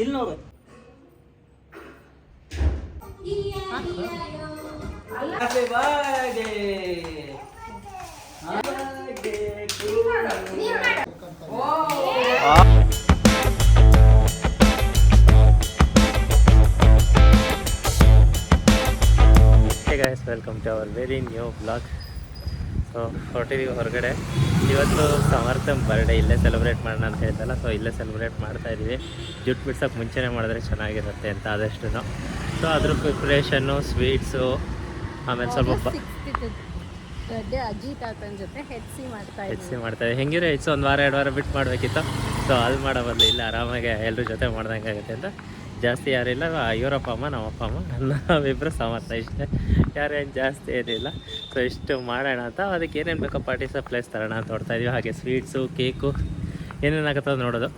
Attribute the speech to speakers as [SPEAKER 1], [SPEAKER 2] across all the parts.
[SPEAKER 1] ಇಲ್ಲಿ ನೋಡು Happy birthday. Birthday to you.
[SPEAKER 2] Hey guys welcome to our very new blog so ಹೊರಟಿದ್ದೀವಿ ಹೊರಗಡೆ ಇವತ್ತು Samarthan birthday ಇಲ್ಲೇ ಸೆಲೆಬ್ರೇಟ್ ಮಾಡೋಣ ಅಂತ ಹೇಳ್ತಲ್ಲ ಸೊ ಇಲ್ಲೇ ಸೆಲೆಬ್ರೇಟ್ ಮಾಡ್ತಾ ಇದ್ದೀವಿ ಜುಟ್ಟು ಬಿಡ್ಸೋಕೆ ಮುಂಚೆನೇ ಮಾಡಿದ್ರೆ ಚೆನ್ನಾಗಿರುತ್ತೆ ಅಂತ ಆದಷ್ಟು ಸೊ ಅದ್ರ ಪ್ರಿಪ್ರೇಷನ್ನು ಸ್ವೀಟ್ಸು ಆಮೇಲೆ ಸ್ವಲ್ಪ ಹೆಚ್ಚಿ
[SPEAKER 3] ಬರ್ಡೇ ಅಜ್ಜಿ ತಾತನ ಜೊತೆ ಹೆಚ್ಸಿ ಮಾಡ್ತಾ
[SPEAKER 2] ಹೆಚ್ಚು ಮಾಡ್ತಾ ಹೆಂಗಿರೋ ಹೆಚ್ಚು ಒಂದು ವಾರ ಎರಡು ವಾರ ಬಿಟ್ಟು ಮಾಡಬೇಕಿತ್ತು. ಸೊ ಅದು ಮಾಡೋ ಬದಲು ಇಲ್ಲ ಆರಾಮಾಗಿ ಎಲ್ಲರ ಜೊತೆ ಮಾಡ್ದಂಗೆ ಆಗುತ್ತೆ ಅಂತ. ಜಾಸ್ತಿ ಯಾರಿಲ್ಲ ಇವರಪ್ಪ ಅಮ್ಮ ನಮ್ಮ ಅಪ್ಪ ಅಮ್ಮ ನಾವಿಬ್ಬರು ಸಮರ್ಥ ಇಷ್ಟೇ. ಯಾರೇನು ಜಾಸ್ತಿ ಏನಿಲ್ಲ. ಸೊ ಇಷ್ಟು ಮಾಡೋಣ ಅಂತ. ಅದಕ್ಕೆ ಏನೇನು ಬೇಕೋ ಪಾರ್ಟಿ ಸಪ್ಲೈಸ್ ತರೋಣ ಅಂತ ಇದೀವಿ. ಹಾಗೆ ಸ್ವೀಟ್ಸು ಕೇಕು ಏನೇನಾಗುತ್ತೋ ನೋಡೋದು.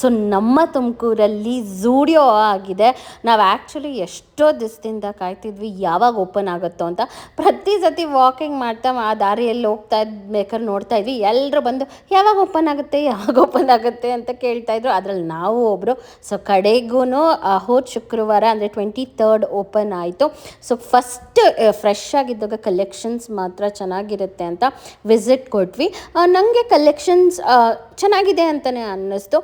[SPEAKER 3] ಸೊ ನಮ್ಮ ತುಮಕೂರಲ್ಲಿ ಝೂಡಿಯೋ ಆಗಿದೆ. ನಾವು ಆ್ಯಕ್ಚುಲಿ ಎಷ್ಟೋ ದಿವಸದಿಂದ ಕಾಯ್ತಿದ್ವಿ, ಯಾವಾಗ ಓಪನ್ ಆಗುತ್ತೋ ಅಂತ. ಪ್ರತಿ ಸತಿ ವಾಕಿಂಗ್ ಮಾಡ್ತಾ ಆ ದಾರಿಯಲ್ಲಿ ಹೋಗ್ತಾ ಬೇಕಾದ್ರೆ ನೋಡ್ತಾ ಇದ್ವಿ. ಎಲ್ಲರೂ ಬಂದು, ಯಾವಾಗ ಓಪನ್ ಆಗುತ್ತೆ, ಯಾವಾಗ ಓಪನ್ ಆಗುತ್ತೆ? ಅಂತ ಕೇಳ್ತಾ ಇದ್ರು. ಅದರಲ್ಲಿ ನಾವು ಒಬ್ಬರು ಸೊ ಕಡೆಗೂ ಹೋದ ಶುಕ್ರವಾರ ಅಂದರೆ ಟ್ವೆಂಟಿ ತರ್ಡ್ ಓಪನ್ ಆಯಿತು ಸೊ ಫಸ್ಟ್ ಫ್ರೆಶ್ ಆಗಿದ್ದಾಗ ಕಲೆಕ್ಷನ್ಸ್ ಮಾತ್ರ ಚೆನ್ನಾಗಿರುತ್ತೆ ಅಂತ ವಿಸಿಟ್ ಕೊಟ್ವಿ. ನನಗೆ ಕಲೆಕ್ಷನ್ಸ್ ಚೆನ್ನಾಗಿದೆ ಅಂತಲೇ ಅನ್ನಿಸ್ತು.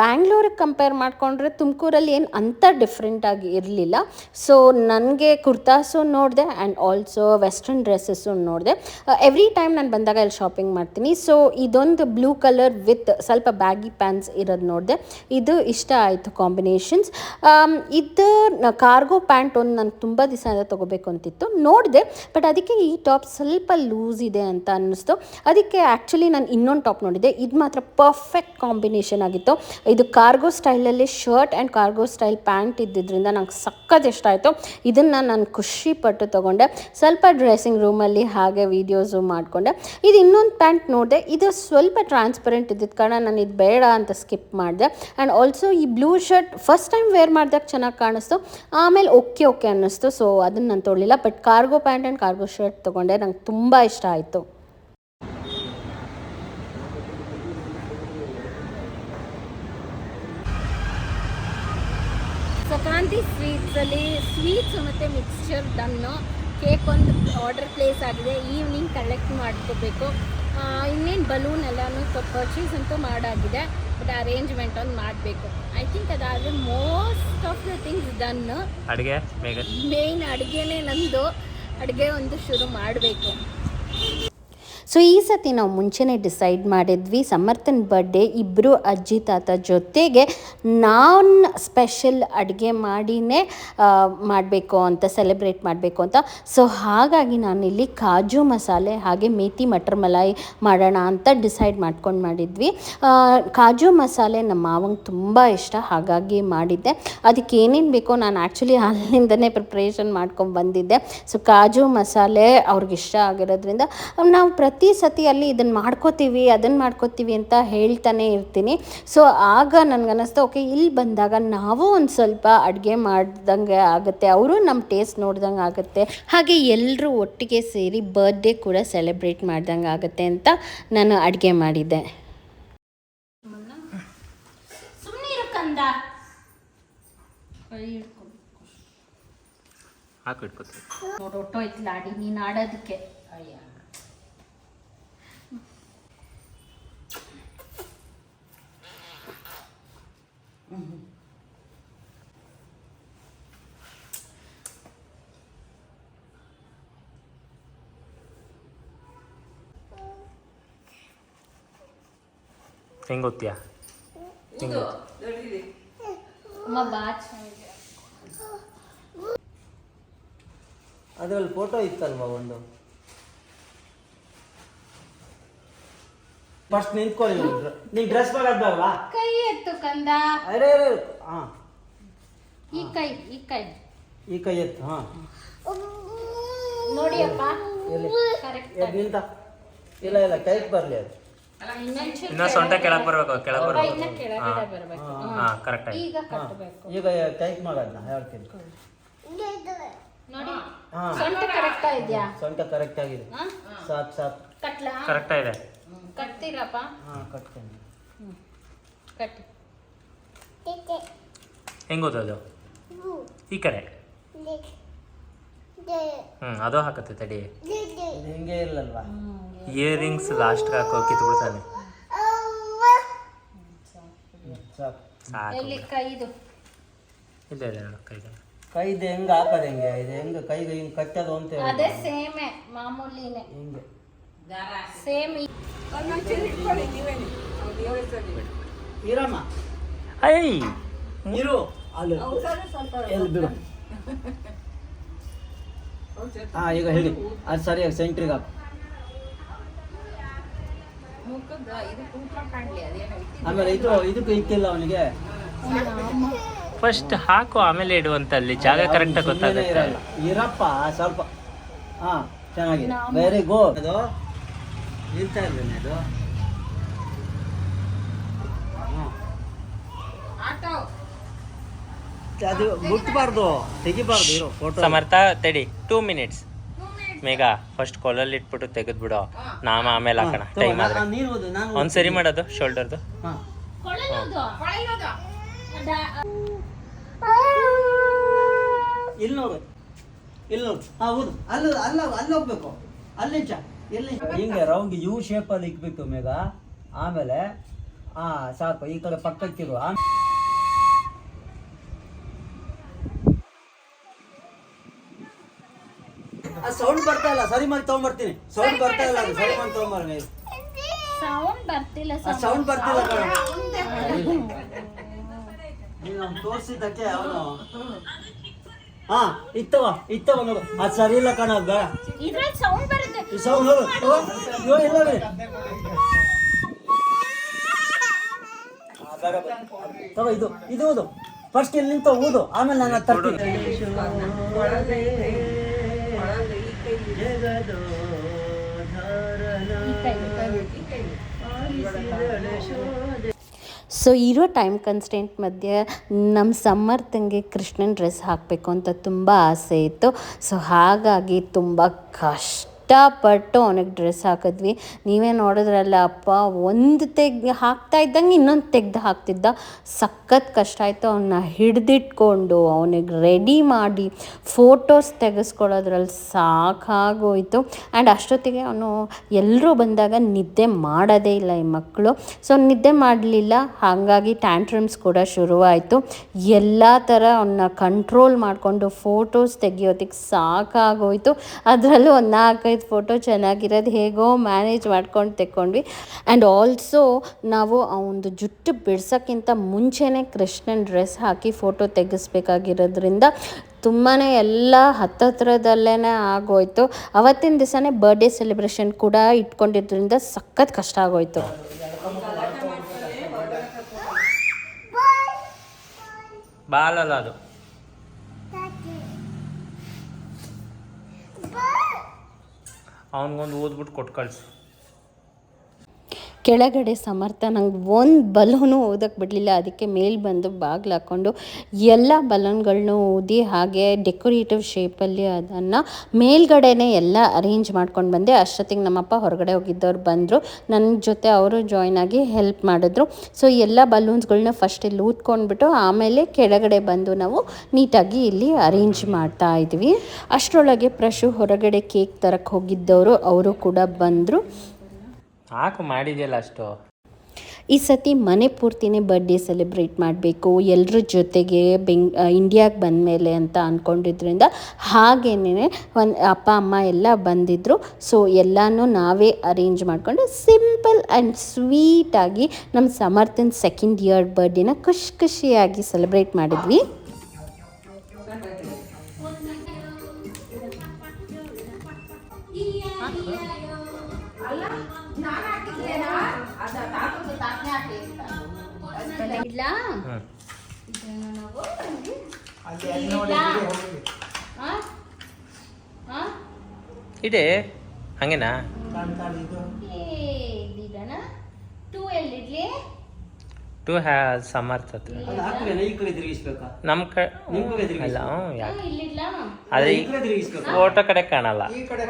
[SPEAKER 3] ಬ್ಯಾಂಗ್ಳೂರಿಗೆ ಕಂಪೇರ್ ಮಾಡಿಕೊಂಡ್ರೆ ತುಮಕೂರಲ್ಲಿ ಏನು ಅಂಥ ಡಿಫ್ರೆಂಟಾಗಿ ಇರಲಿಲ್ಲ. ಸೊ ನನಗೆ ಕುರ್ತಾಸು ನೋಡಿದೆ ಆ್ಯಂಡ್ ಆಲ್ಸೋ ವೆಸ್ಟರ್ನ್ ಡ್ರೆಸ್ಸಸ್ಸು ನೋಡಿದೆ. ಎವ್ರಿ ಟೈಮ್ ನಾನು ಬಂದಾಗ ಇಲ್ಲಿ ಶಾಪಿಂಗ್ ಮಾಡ್ತೀನಿ. ಸೊ ಇದೊಂದು ಬ್ಲೂ ಕಲರ್ ವಿತ್ ಸ್ವಲ್ಪ ಬ್ಯಾಗಿ ಪ್ಯಾಂಟ್ಸ್ ಇರೋದು ನೋಡಿದೆ. ಇದು ಇಷ್ಟ ಆಯಿತು ಕಾಂಬಿನೇಷನ್ಸ್ ಇದು ಕಾರ್ಗೋ ಪ್ಯಾಂಟ್ ಒಂದು ನಾನು ತುಂಬ ದಿವಸ ತೊಗೋಬೇಕು ಅಂತಿತ್ತು. ನೋಡಿದೆ ಬಟ್ ಅದಕ್ಕೆ ಈ ಟಾಪ್ ಸ್ವಲ್ಪ ಲೂಸ್ ಇದೆ ಅಂತ ಅನ್ನಿಸ್ತು. ಅದಕ್ಕೆ ಆ್ಯಕ್ಚುಲಿ ನಾನು ಇನ್ನೊಂದು ಟಾಪ್ ನೋಡಿದೆ. ಇದು ಮಾತ್ರ ಪರ್ಫೆಕ್ಟ್ ಕಾಂಬಿನೇಷನ್ ಆಗಿತ್ತು. ಇದು ಕಾರ್ಗೋ ಸ್ಟೈಲಲ್ಲಿ shirt and cargo style pant ಇದ್ದಿದ್ದರಿಂದ ನಂಗೆ ಸಖತ್ ಇಷ್ಟ ಆಯಿತು. ಇದನ್ನು ನಾನು ಖುಷಿ ಪಟ್ಟು ತೊಗೊಂಡೆ. ಸ್ವಲ್ಪ ಡ್ರೆಸ್ಸಿಂಗ್ ರೂಮಲ್ಲಿ ಹಾಗೆ ವೀಡಿಯೋಸು ಮಾಡಿಕೊಂಡೆ. ಇದು ಇನ್ನೊಂದು ಪ್ಯಾಂಟ್ ನೋಡಿದೆ, ಇದು ಸ್ವಲ್ಪ ಟ್ರಾನ್ಸ್ಪರೆಂಟ್ ಇದ್ದಿದ್ದ ಕಾರಣ ನಾನು ಇದು ಬೇಡ ಅಂತ ಸ್ಕಿಪ್ ಮಾಡಿದೆ. ಆ್ಯಂಡ್ ಆಲ್ಸೋ ಈ blue shirt first time wear ಮಾಡಿದಾಗ ಚೆನ್ನಾಗಿ ಕಾಣಿಸ್ತು. ಆಮೇಲೆ ಓಕೆ ಓಕೆ ಅನ್ನಿಸ್ತು. ಸೊ ಅದನ್ನು ನಾನು ತೊಗೊಳ್ಳಿಲ್ಲ but cargo pant and cargo shirt ತೊಗೊಂಡೆ. ನಂಗೆ ತುಂಬ ಇಷ್ಟ ಆಯಿತು ಸೊ ಕಾಂತಿ ಸ್ವೀಟ್ಸು ಮತ್ತು ಮಿಕ್ಸ್ಚರ್ ಡನ್ನು ಕೇಕ್ ಒಂದು ಆರ್ಡರ್ ಪ್ಲೇಸ್ ಆಗಿದೆ. ಈವ್ನಿಂಗ್ ಕಲೆಕ್ಟ್ ಮಾಡ್ಕೋಬೇಕು. ಇನ್ನೇನು ಬಲೂನ್ ಎಲ್ಲನೂ ಪರ್ಚೇಸ್ ಅಂತೂ ಮಾಡಾಗಿದೆ. ಬಟ್ ಅರೇಂಜ್ಮೆಂಟ್ ಒಂದು ಮಾಡಬೇಕು. I think ಅದಾದರೆ most of the things done
[SPEAKER 2] ಅಡುಗೆ
[SPEAKER 3] ಮೇನ್ ಅಡುಗೆನೇ ನಂದು. ಅಡುಗೆ ಒಂದು ಶುರು ಮಾಡಬೇಕು. ಸೊ ಈ ಸತಿ ನಾವು ಮುಂಚೆನೇ ಡಿಸೈಡ್ ಮಾಡಿದ್ವಿ ಸಮರ್ಥನ್ ಬರ್ಡೇ ಇಬ್ಬರು ಅಜ್ಜಿ ತಾತ ಜೊತೆಗೆ ನಾನ್ ಸ್ಪೆಷಲ್ ಅಡುಗೆ ಮಾಡಿನೇ ಮಾಡಬೇಕು ಅಂತ ಸೆಲೆಬ್ರೇಟ್ ಮಾಡಬೇಕು ಅಂತ. ಸೊ ಹಾಗಾಗಿ ನಾನಿಲ್ಲಿ ಕಾಜು ಮಸಾಲೆ ಹಾಗೆ ಮೇತಿ ಮಟರ್ ಮಲಾಯಿ ಮಾಡೋಣ ಅಂತ ಡಿಸೈಡ್ ಮಾಡ್ಕೊಂಡು ಮಾಡಿದ್ವಿ. ಕಾಜು ಮಸಾಲೆ ನಮ್ಮ ಮಾವಂಗೆ ತುಂಬ ಇಷ್ಟ, ಹಾಗಾಗಿ ಮಾಡಿದ್ದೆ. ಅದಕ್ಕೆ ಏನೇನು ಬೇಕೋ ನಾನು ಆ್ಯಕ್ಚುಲಿ ಅಲ್ಲಿಂದನೇ ಪ್ರಿಪ್ರೇಷನ್ ಮಾಡ್ಕೊಂಡು ಬಂದಿದ್ದೆ. ಸೊ ಕಾಜು ಮಸಾಲೆ ಅವ್ರಿಗೆ ಇಷ್ಟ ಆಗಿರೋದ್ರಿಂದ, ನಾವು ಪ್ರತಿ ಸತಿ ಅಲ್ಲಿ ಇದನ್ನು ಮಾಡ್ಕೋತೀವಿ ಅದನ್ನು ಮಾಡ್ಕೋತೀವಿ ಅಂತ ಹೇಳ್ತಾನೆ ಇರ್ತೀನಿ. ಸೊ ಆಗ ನನಗನ್ನಿಸ್ತು ಓಕೆ ಇಲ್ಲಿ ಬಂದಾಗ ನಾವು ಒಂದು ಸ್ವಲ್ಪ ಅಡುಗೆ ಮಾಡ್ದಂಗೆ ಆಗುತ್ತೆ ಅವರು ನಮ್ಮ ಟೇಸ್ಟ್ ನೋಡ್ದಂಗೆ ಆಗುತ್ತೆ ಹಾಗೆ ಎಲ್ಲರೂ ಒಟ್ಟಿಗೆ ಸೇರಿ ಬರ್ಡೇ ಕೂಡ ಸೆಲೆಬ್ರೇಟ್ ಮಾಡ್ದಂಗೆ ಆಗುತ್ತೆ ಅಂತ ನಾನು ಅಡುಗೆ ಮಾಡಿದ್ದೆ. ಸುಮ್ಮನೆ ಕಂದ.
[SPEAKER 2] ಹಾಕು ಇಟ್ಕೊತೀವಿ
[SPEAKER 3] ನೋಡು ಹೊಟ್ಟೋಯ್ತು ಲಾಡಿ ನೀನು ಆಡೋದಕ್ಕೆ. ಅಯ್ಯ.
[SPEAKER 2] ಹೆಂಗೆ ಗೊತ್ತೀಯಾ ಹೆಂಗೆ
[SPEAKER 1] ಅದ್ರಲ್ಲಿ ಫೋಟೋ ಇತ್ತಲ್ವಾ ಒಂದು? ಫಸ್ಟ್ ನಿಂತ್ಕೊಳ್ಳಿ ನೀ ಡ್ರೆಸ್ ಮಾಡೋದ್ ಬೇಡವಾ
[SPEAKER 3] ಕೈ ಎತ್ತು ಕಂದ?
[SPEAKER 1] ಅರೆ ಅರೆ ಹಾ
[SPEAKER 3] ಈ ಕೈ ಈ ಕೈ.
[SPEAKER 1] ಈ ಕೈ ಎತ್ತು ಹಾ.
[SPEAKER 3] ನೋಡಿ ಅಪ್ಪ.
[SPEAKER 1] ಎಲ್ಲಿ?
[SPEAKER 3] ಕರೆಕ್ಟ್
[SPEAKER 1] ಎದ್ ನಿಂತ? ಇಲ್ಲ ಇಲ್ಲ ಕೈ ಬರಲಿ ಅದು.
[SPEAKER 3] ಇನ್ನ
[SPEAKER 2] ಇನ್ನೂ ಸೊಂಟ ಕೆಳಗೆ ಬರಬೇಕು ಕೆಳಗೆ ಬರಬೇಕು.
[SPEAKER 3] ಇನ್ನ ಕೆಳಗೆ ಬರಬೇಕು.
[SPEAKER 2] ಹಾಂ ಕರೆಕ್ಟಾಗಿ
[SPEAKER 3] ಈಗ ಕಟ್ಟಬೇಕು
[SPEAKER 1] ಈಗ ಕೈಗೆ ಮಾಡೋದ್ನ ಹೇಳ್ತೀನಿ.
[SPEAKER 3] ನೋಡಿ.
[SPEAKER 1] ಹಾ.
[SPEAKER 3] ಸೊಂಟ ಕರೆಕ್ಟ್ ಇದೆಯಾ?
[SPEAKER 1] ಸೊಂಟ ಕರೆಕ್ಟ್ ಆಗಿದೆ.
[SPEAKER 3] ಹಾ?
[SPEAKER 1] ಸಾಕು ಸಾಕು
[SPEAKER 3] ಕಟ್ಲಾ?
[SPEAKER 2] ಇದೆ
[SPEAKER 3] ಕಟ್ತೀರಪ್ಪ?
[SPEAKER 1] ಹಾ ಕಟ್ತೀನಿ.
[SPEAKER 3] ಕಟ್ಟಿ.
[SPEAKER 2] ಹೆಂಗೆ ಓದೋದು ಈ ಕಡೆ. ಹ್ಞೂ ಅದು ಹಾಕತ್ತೆ ತಡಿ.
[SPEAKER 1] ಹಿಂಗೆ ಇಲ್ಲಲ್ವಾ?
[SPEAKER 2] ಇಯರಿಂಗ್ಸ್ ಲಾಸ್ಟ್ ಹಾಕೋ ಕಿತ್ಬಿಡ್ತಾನೆ
[SPEAKER 3] ಎಲ್ಲಿ ಕೈದು?
[SPEAKER 2] ಇಲ್ಲ ಇಲ್ಲ ಕೈದು.
[SPEAKER 1] ಕೈದು ಹೆಂಗೆ ಹಾಕೋದು ಹೆಂಗೆ? ಇದು ಹೆಂಗೆ ಕೈದು ಹಿಂಗೆ ಕಟ್ಟೋದು ಅಂತ ಹೇಳಿ.
[SPEAKER 3] ಅದೇ ಸೇಮೆ ಮಾಮೂಲಿನೇ.
[SPEAKER 1] ಹಿಂಗೆ.
[SPEAKER 3] ಸೇಮ್
[SPEAKER 1] ಇರಮ್ಮ.
[SPEAKER 2] ಐ
[SPEAKER 1] ನೀರು ಅಲ್ಲಿ. ಎಲ್ಲಿ ಬಿಡು. ಹಾ ಈಗ ಹೇಳಿ. ಅದು ಸರಿಯಾಗಿ ಸೆಂಟ್ರಿಗೆ ಹಾಕು. ಆಮೇಲೆ ಇದು ಇದಕ್ಕೆ ಇಕ್ಕಿಲ್ಲ ಅವನಿಗೆ.
[SPEAKER 2] ಫಸ್ಟ್ ಹಾಕು ಆಮೇಲೆ ಇಡುವಂತ ಅಲ್ಲಿ ಜಾಗ ಕರೆಕ್ಟಾಗಿ ಗೊತ್ತಾಗುತ್ತೆ.
[SPEAKER 1] ಇರಲ್ಲ ಇರಪ್ಪ ಸ್ವಲ್ಪ. ಹಾ ಚೆನ್ನಾಗಿದೆ. ವೆರಿ ಗುಡ್ ಅದು ನಿಲ್ತಾ ಇದ್ದೇನೆ ಅದು ಹ್ಮ್. ಅದು ಮುಟ್ಬಾರ್ದು ತೆಗಿಬಾರ್ದು ಇರೋ ಫೋಟೋ
[SPEAKER 2] ಸಮರ್ಥ ತಡಿ ಟೂ ಮಿನಿಟ್ಸ್ ಮೇಘ ಫಸ್ಟ್ ಕೊಲಲ್ಲಿ ಇಟ್ಬಿಟ್ಟು ತೆಗೆದ್ಬಿಡು. ನಾಮ ಆಮೇಲೆ ಹಾಕೋಣ ಟೈಮ್ ಆದ್ರೆ.
[SPEAKER 1] ನೀನು ಓದು ನಾನು
[SPEAKER 2] ಒಂದ್ ಸರಿ ಮಾಡೋದು ಶೋಲ್ಡರ್ದು
[SPEAKER 1] ಹಾ. ಇಲ್ಲಿ ನೋಡು ಇಲ್ಲಿ ನೋಡು. ಹಾ ಹೌದು ಅಲ್ಲ ಅಲ್ಲ ಅಲ್ಲಿ ಹೋಗ್ಬೇಕು. ಅಲ್ಲಿ ಚ ಎಲ್ಲಿ ಹಿಂಗೆ ರೌಂಡ್ ಯು ಶೇಪಲ್ಲಿ ಇಕ್ಬೇಕು ಮೇಘ. ಆಮೇಲೆ ಹಾ ಸಾಕು ಈ ಕಡೆ ಪಕ್ಕಕ್ಕಿರು. ಆಮೇಲೆ ಸೌಂಡ್ ಬರ್ತಾ ಇಲ್ಲ. ಸರಿ ಮಾಡಿ ತಗೊಂಡ್ಬರ್ತೀನಿ ಸೌಂಡ್ ಬರ್ತಾ ಇಲ್ಲ ಅದು. ಸರಿ ಮಾಡಿ. ತಗೊಂಡ್ಬರ್ತೀನಿ
[SPEAKER 3] ಸೌಂಡ್ ಬರ್ತಿಲ್ಲ
[SPEAKER 1] ಆ ಸೌಂಡ್ ಬರ್ತಿಲ್ಲ ಕಣ. ನೀನು ನಮ್ಗೆ ತೋರಿಸಿದ್ದಕ್ಕೆ ಅವನು ಹಾ ಇತ್ತವ ಇತ್ತವ ನೋಡು. ಅದು ಸರಿ ಇಲ್ಲ ಕಣ ಅದು ಬೇಡ.
[SPEAKER 3] ಇದ್ರಲ್ಲಿ ಸೌಂಡ್ ಬರುತ್ತೆ.
[SPEAKER 1] ಈ ಸೌಂಡ್ ನೋಡು ಓ, ಅಯ್ಯೋ, ಇಲ್ಲ ಬಿಡಿ. ಆ, ಬೇಡ, ಬೇಡ. ತಗೋ ಇದು ಇದು ಫಸ್ಟ್ ಇಲ್ಲಿ ನಿಂತ ಹೂದು ಆಮೇಲೆ ನಾನು ಅದ್
[SPEAKER 3] ಸೊ ಇರೋ ಟೈಮ್ ಕನ್ಸ್ಟೆಂಟ್ ಮಧ್ಯೆ ನಮ್ಮ ಸಮ್ಮರ್ ತಂಗೆ ಕೃಷ್ಣನ್ ಡ್ರೆಸ್ ಹಾಕಬೇಕು ಅಂತ ತುಂಬ ಆಸೆ ಇತ್ತು. ಸೊ ಹಾಗಾಗಿ ತುಂಬ ಕಷ್ಟಪಟ್ಟು ಅವನಿಗೆ ಡ್ರೆಸ್ ಹಾಕಿದ್ವಿ. ನೀವೇ ನೋಡಿದ್ರಲ್ಲ ಅಪ್ಪ, ಒಂದು ತೆಗ್ದು ಹಾಕ್ತಾ ಇದ್ದಂಗೆ ಇನ್ನೊಂದು ತೆಗ್ದು ಹಾಕ್ತಿದ್ದ. ಸಖತ್ ಕಷ್ಟ ಆಯಿತು ಅವನ್ನ ಹಿಡಿದಿಟ್ಕೊಂಡು, ಅವನಿಗೆ ರೆಡಿ ಮಾಡಿ ಫೋಟೋಸ್ ತೆಗೆಸ್ಕೊಳ್ಳೋದ್ರಲ್ಲಿ ಸಾಕಾಗೋಯಿತು. ಆ್ಯಂಡ್ ಅಷ್ಟೊತ್ತಿಗೆ ಅವನು ಎಲ್ಲರೂ ಬಂದಾಗ ನಿದ್ದೆ ಮಾಡೋದೇ ಇಲ್ಲ ಈ ಮಕ್ಕಳು. ಸೊ ನಿದ್ದೆ ಮಾಡಲಿಲ್ಲ. ಹಾಗಾಗಿ ಟ್ಯಾಂಟ್ರಮ್ಸ್ ಕೂಡ ಶುರುವಾಯಿತು. ಎಲ್ಲ ಥರ ಅವನ್ನ ಕಂಟ್ರೋಲ್ ಮಾಡಿಕೊಂಡು ಫೋಟೋಸ್ ತೆಗಿಯೋದಕ್ಕೆ ಸಾಕಾಗೋಯಿತು. ಅದರಲ್ಲೂ ಒಂದು ನಾಲ್ಕೈದು ಫೋಟೋ ಚೆನ್ನಾಗಿರೋದು ಹೇಗೋ ಮ್ಯಾನೇಜ್ ಮಾಡ್ಕೊಂಡು ತೆಕ್ಕೊಂಡ್ವಿ. ಆ್ಯಂಡ್ ಆಲ್ಸೋ ನಾವು ಆ ಒಂದು ಜುಟ್ಟು ಬಿಡ್ಸೋಕ್ಕಿಂತ ಮುಂಚೆನೇ ಕೃಷ್ಣನ್ ಡ್ರೆಸ್ ಹಾಕಿ ಫೋಟೋ ತೆಗೆಸ್ಬೇಕಾಗಿರೋದ್ರಿಂದ ತುಂಬಾ ಎಲ್ಲ ಹತ್ತತ್ರದಲ್ಲೇ ಆಗೋಯ್ತು. ಅವತ್ತಿನ ದಿವಸನೇ ಬರ್ಡೇ ಸೆಲೆಬ್ರೇಷನ್ ಕೂಡ ಇಟ್ಕೊಂಡಿದ್ರಿಂದ ಸಖತ್ ಕಷ್ಟ ಆಗೋಯ್ತು.
[SPEAKER 2] ಬಾಲಲ್ಲ ಅದು. ಅವನಿಗೊಂದು ಓದ್ಬಿಟ್ಟು ಕೊಟ್ಟು ಕಳ್ಸು.
[SPEAKER 3] ಕೆಳಗಡೆ ಸಮರ್ಥ, ನಂಗೆ ಒಂದು ಬಲೂನು ಓದಕ್ಕೆ ಬಿಡಲಿಲ್ಲ. ಅದಕ್ಕೆ ಮೇಲೆ ಬಂದು ಬಾಗಿಲು ಹಾಕ್ಕೊಂಡು ಎಲ್ಲ ಬಲೂನ್ಗಳನ್ನೂ ಊದಿ ಹಾಗೆ ಡೆಕೋರೇಟಿವ್ ಶೇಪಲ್ಲಿ ಅದನ್ನು ಮೇಲ್ಗಡೆನೇ ಎಲ್ಲ ಅರೇಂಜ್ ಮಾಡ್ಕೊಂಡು ಬಂದೆ. ಅಷ್ಟೊತ್ತಿಗೆ ನಮ್ಮಪ್ಪ ಹೊರಗಡೆ ಹೋಗಿದ್ದವ್ರು ಬಂದರು. ನನ್ನ ಜೊತೆ ಅವರು ಜಾಯ್ನ್ ಆಗಿ ಹೆಲ್ಪ್ ಮಾಡಿದ್ರು. ಸೊ, ಎಲ್ಲ ಬಲೂನ್ಸ್ಗಳನ್ನ ಫಸ್ಟ್ ಇಲ್ಲಿ ಊದ್ಕೊಂಡ್ಬಿಟ್ಟು ಆಮೇಲೆ ಕೆಳಗಡೆ ಬಂದು ನಾವು ನೀಟಾಗಿ ಇಲ್ಲಿ ಅರೇಂಜ್ ಮಾಡ್ತಾ ಇದ್ವಿ. ಅಷ್ಟರೊಳಗೆ ಪ್ರಶು ಹೊರಗಡೆ ಕೇಕ್ ತರಕ್ಕೆ ಹೋಗಿದ್ದವರು, ಅವರು ಕೂಡ ಬಂದರು.
[SPEAKER 2] ಹಾಕು ಮಾಡಿದೆಯಲ್ಲ ಅಷ್ಟು.
[SPEAKER 3] ಈ ಸತಿ ಮನೆ ಪೂರ್ತಿನೇ ಬರ್ಡೇ ಸೆಲೆಬ್ರೇಟ್ ಮಾಡಬೇಕು ಎಲ್ಲರ ಜೊತೆಗೆ ಬೆಂಗ್ ಇಂಡಿಯಾಗೆ ಬಂದಮೇಲೆ ಅಂತ ಅಂದ್ಕೊಂಡಿದ್ರಿಂದ ಹಾಗೇನೆ ಒಂದು ಅಪ್ಪ ಅಮ್ಮ ಎಲ್ಲ ಬಂದಿದ್ದರು ಸೊ ಎಲ್ಲನೂ ನಾವೇ ಅರೇಂಜ್ ಮಾಡಿಕೊಂಡು ಸಿಂಪಲ್ ಆ್ಯಂಡ್ ಸ್ವೀಟಾಗಿ ನಮ್ಮ ಸಮರ್ಥನ್ ಸೆಕೆಂಡ್ ಇಯರ್ ಬರ್ಡೇನ ಖುಷಿ ಖುಷಿಯಾಗಿ ಸೆಲೆಬ್ರೇಟ್ ಮಾಡಿದ್ವಿ.
[SPEAKER 2] ಇಡೆ ಹಂಗೇನಾ
[SPEAKER 3] ಟೂ ಎಲ್ಲಿಡ್ಲಿ
[SPEAKER 2] ಟು ಹ್ಯಾ ಸಮರ್ಥ ಹತ್ರ
[SPEAKER 1] ಅದು ಹಾಕ್ಬೇನ ಈ ಹ್ಯಾವ್ ಸಮರ್ಥತೆ
[SPEAKER 2] ನಮ್ಮ ಕ
[SPEAKER 1] ಕಡೆ
[SPEAKER 2] ಅಲ್ಲ ಹ್ಞೂ ಯಾಕೆ? ಆದ್ರೆ
[SPEAKER 1] ಈ
[SPEAKER 2] ಫೋಟೋ ಕಡೆ ಕಾಣಲ್ಲ.
[SPEAKER 1] ಈ ಕಡೆ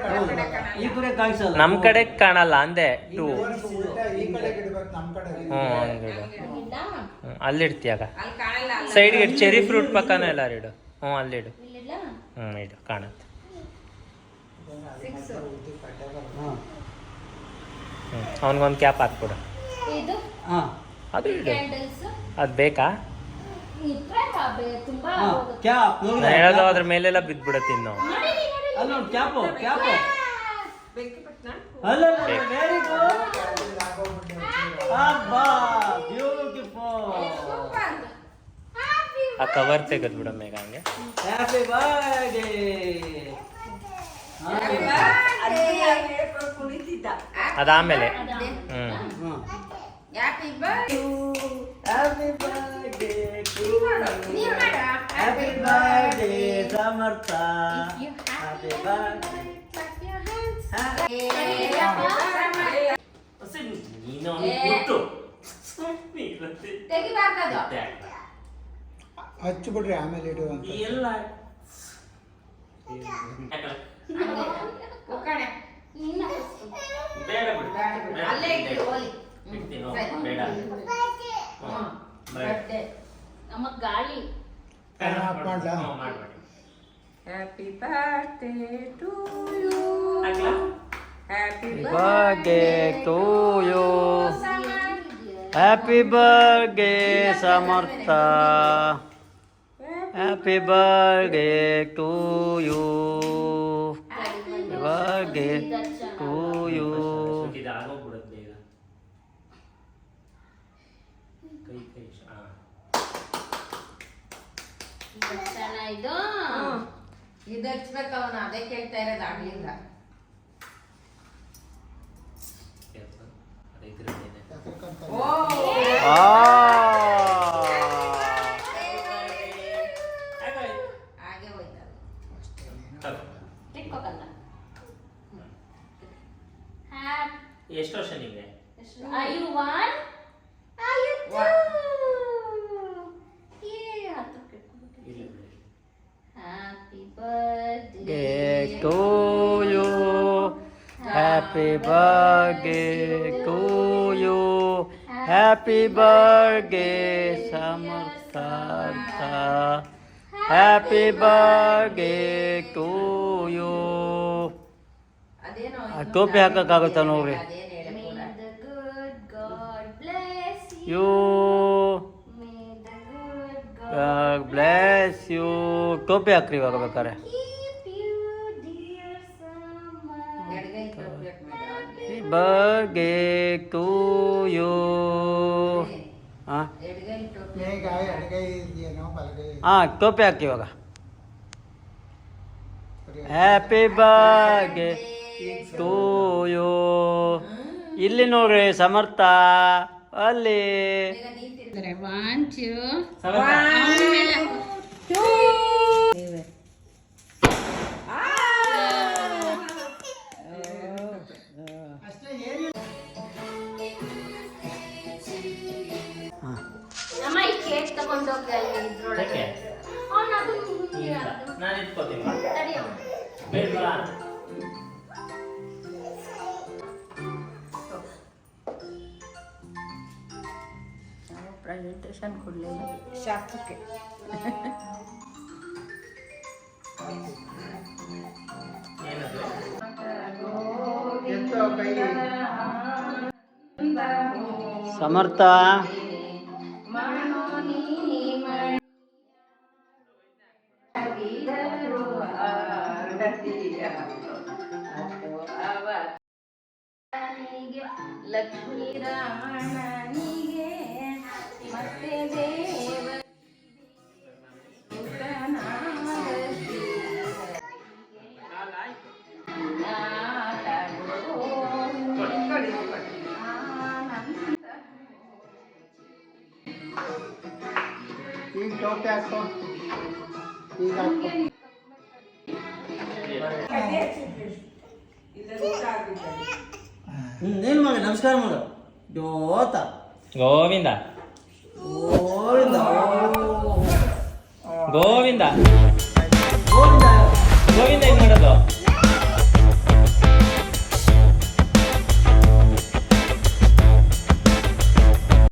[SPEAKER 1] ಕಾಣಿಸಲ್ಲ.
[SPEAKER 2] ನಮ್ಮ ಕಡೆ ಕಾಣಲ್ಲ ಅಂದೆ ಟು
[SPEAKER 4] ಈ ಕಡೆ ಇಡ್ಬೇಕು ನಮ್ಮ ಕಡೆ
[SPEAKER 2] ಹ್ಞೂ ಹಂಗಿಡು ಹ್ಞೂ ಅಲ್ಲಿಡ್ತೀಯಾಗ ಸೈಡ್ಗೆ ಇಡು ಚೆರಿ ಫ್ರೂಟ್ ಪಕ್ಕನೂ ಎಲ್ಲ ಇಡು. ಹ್ಞೂ ಅಲ್ಲಿಡು
[SPEAKER 3] ಇಡು.
[SPEAKER 2] ಹ್ಞೂ ಇಡು ಕಾಣುತ್ತೆ.
[SPEAKER 1] ಅವನಿಗೊಂದು
[SPEAKER 2] ಹ್ಞೂ ಅವ್ನಿಗೊಂದು ಕ್ಯಾಪ್ ಹಾಕ್ಬಿಡು.
[SPEAKER 3] ಇದು?
[SPEAKER 1] ಹಾ.
[SPEAKER 2] ಅದು ಇಡು ಅದು ಬೇಕಾ.
[SPEAKER 1] ಕ್ಯಾಪ್
[SPEAKER 2] ನಾನು ಹೇಳೋದು ಅದ್ರ ಮೇಲೆಲ್ಲ ಬಿದ್ದ್ಬಿಡುತ್ತೆ ಇನ್ನು.
[SPEAKER 1] ಅಲ್ಲ ನೋಡಿ ಕ್ಯಾಪು ಕ್ಯಾಪು. ಅಲ್ಲ ವೆರಿ ಗುಡ್ ಅಬ್ಬಾ ಬ್ಯೂಟಿಫುಲ್
[SPEAKER 2] ಆ ಕವರ್ ತೆಗೆದ್ಬಿಡು ಮೇಘ ಹಂಗೆ
[SPEAKER 1] ಹ್ಯಾಪಿ ಬರ್ಡೇ
[SPEAKER 2] ಅದಾಮೇಲೆ ಹ್ಞೂ
[SPEAKER 1] happy birthday happy birthday Samarth happy birthday ನೀನು
[SPEAKER 3] ತೆಗಿಬಾರ್ದದು.
[SPEAKER 4] ಹಚ್ಚಿಬಿಡ್ರಿ ಆಮೇಲೆ ಇಡುವಂತ
[SPEAKER 1] ಎಲ್ಲ.
[SPEAKER 3] ನಿನ್ನ
[SPEAKER 2] ಬೇಡ ಬಿಡು.
[SPEAKER 3] ಅಲ್ಲೇ ಇಟ್ಟು ಹೋಲಿ.
[SPEAKER 2] ಬೇಡ
[SPEAKER 3] birthday. ನಮ್ಮ ಗಾಳಿ
[SPEAKER 4] ಆಫ್ ಮಾಡ್ಲಾ?
[SPEAKER 5] Happy birthday. to you. Happy
[SPEAKER 1] birthday to you happy birthday Samarth happy birthday to you birthday to you
[SPEAKER 2] ಇದಾಗೋಗ್ಬಿಡುತ್ತೆ ಈಗ ಕೈ ಕೈ ಹಾಂ
[SPEAKER 3] ಚೆನ್ನಾಗಿದ್ದು
[SPEAKER 5] ಇದು ಹಚ್ಬೇಕು ಅವನು ಅದೇ ಕೇಳ್ತಾ ಇರೋದು
[SPEAKER 3] ಹ್ಯಾಪಿ
[SPEAKER 2] ಎಷ್ಟು ವರ್ಷ ನಿಮಗೆ
[SPEAKER 3] I you Happy birthday,
[SPEAKER 1] Samartha. Happy birthday to you.
[SPEAKER 5] ಅದೇನೋ
[SPEAKER 1] ಆ ಟೋಪಿ ಹಾಕಕ್ಕಾಗುತ್ತಾ ನೋಡ್ರಿ
[SPEAKER 5] ಅದೇನು
[SPEAKER 3] May
[SPEAKER 5] ಹೇಳಕ್
[SPEAKER 3] the good God bless you.
[SPEAKER 1] You
[SPEAKER 3] May the good God
[SPEAKER 1] God bless you. ಟೋಪಿ ಹಾಕ್ರಿ ಇವಾಗ ಬೇಕಾರೆ
[SPEAKER 5] ಮೇಡಮ್
[SPEAKER 1] ಬರ್ಡೇ ಟು ಯು ಹಾಂ
[SPEAKER 5] ಎಡಗೈ ಟೋಪಿ
[SPEAKER 4] ಮೇಘ ಎಡಗೈ ಇದೆಯೇನೋ ಬಲಗೈ
[SPEAKER 1] ಹಾಂ ಟೋಪಿ ಹಾಕಿ ಇವಾಗ ಹ್ಯಾಪಿ ಬರ್ಡೇ ಟು ಯು ಇಲ್ಲಿ ನೋಡ್ರಿ ಸಮರ್ಥ ಅಲ್ಲಿ
[SPEAKER 3] One, two.
[SPEAKER 2] ಯಾಕೆ? ನಾನು ಇಟ್ಕೋತೀನಿ.
[SPEAKER 3] ತಡಿಯೋ
[SPEAKER 2] ಬೇಡವಾ
[SPEAKER 5] ಪ್ರೆಸೆಂಟೇಷನ್ ಕೊಡಲಿಲ್ಲ ಶಾಸ್ತ್ರಕ್ಕೆ
[SPEAKER 2] ಏನದು
[SPEAKER 4] ಎತ್ತೋ ಕೈ
[SPEAKER 1] ಸಮರ್ಥ
[SPEAKER 3] ಲಕ್ಷ್ಮೀ ರಾಮನಿಗೆ ಮತ್ತೆ ದೇವ
[SPEAKER 4] ಈಗ ಟೋಪಿ ಹಾಕೋ ಈಗ ಮಗ
[SPEAKER 1] ಏನು ಮಾಡಿ ನಮಸ್ಕಾರ ಮಾಡು. ಜೋತ.
[SPEAKER 2] ಗೋವಿಂದ.
[SPEAKER 1] ಗೋವಿಂದ.
[SPEAKER 2] ಗೋವಿಂದ.